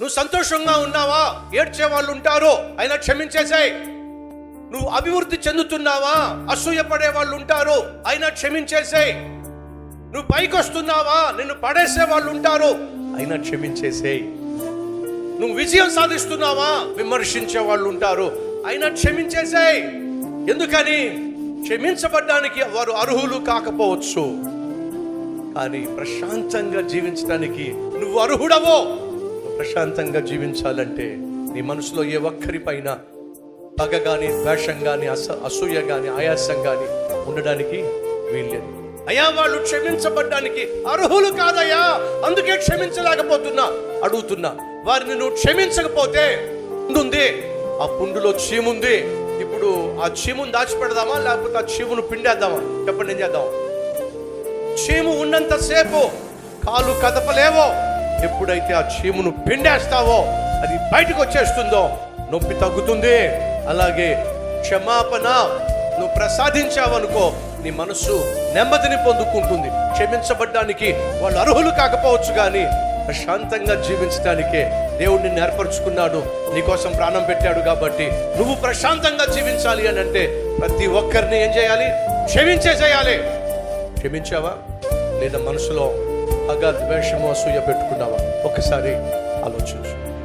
నువ్వు సంతోషంగా ఉన్నావా? ఏడ్చే వాళ్ళు ఉంటారు. అయినా క్షమించేసాయి. నువ్వు అభివృద్ధి చెందుతున్నావా? అసూయపడే వాళ్ళు ఉంటారు. అయినా క్షమించేసేయ్. నువ్వు పైకి వస్తున్నావా నిన్ను పడేసే వాళ్ళు ఉంటారు. అయినా క్షమించేసేయ్. నువ్వు విజయం సాధిస్తున్నావా? విమర్శించే వాళ్ళు ఉంటారు. అయినా క్షమించేసేయ్. ఎందుకని? క్షమించబడ్డానికి వారు అర్హులు కాకపోవచ్చు. కానీ ప్రశాంతంగా జీవించడానికి నువ్వు అర్హుడవో? ప్రశాంతంగా జీవించాలంటే నీ మనసులో ఏ ఒక్కరిపైన పగ కానీ ద్వేషం కానీ అస అసూయ కానీ ఆయాసం కానీ ఉండడానికి వీల్లేదు. అయ్యా వాళ్ళు క్షమించబడ్డానికి అర్హులు కాదయ్యా. అందుకే క్షమించలేకపోతున్నా. అడుగుతున్నా వారిని నువ్వు క్షమించకపోతే ఉంది ఆ పుండులో చీముంది. ఇప్పుడు ఆ చీమును దాచిపెడదామా? లేకపోతే ఆ చీమును పిండేద్దామా? చెప్పండి ఏం చేద్దాం? చీము ఉన్నంతసేపు కాలు కదపలేవో. ఎప్పుడైతే ఆ చీమును పిండేస్తావో అది బయటకు వచ్చేస్తుందో నొప్పి తగ్గుతుంది. అలాగే క్షమాపణ నువ్వు ప్రసాదించావనుకో నీ మనస్సు నెమ్మదిని పొందుకుంటుంది. క్షమించబడ్డానికి వాళ్ళు అర్హులు కాకపోవచ్చు కానీ ప్రశాంతంగా జీవించడానికే దేవుడు నిన్ను ఏర్పరచుకున్నాడు. నీకోసం ప్రాణం పెట్టాడు కాబట్టి నువ్వు ప్రశాంతంగా జీవించాలి అని అంటే ప్రతి ఒక్కరిని ఏం చేయాలి? క్షమించే చేయాలి. క్షమించావా? లేదా మనసులో పగ ద్వేషము అసూయ పెట్టుకున్నావా? ఒకసారి ఆలోచించు.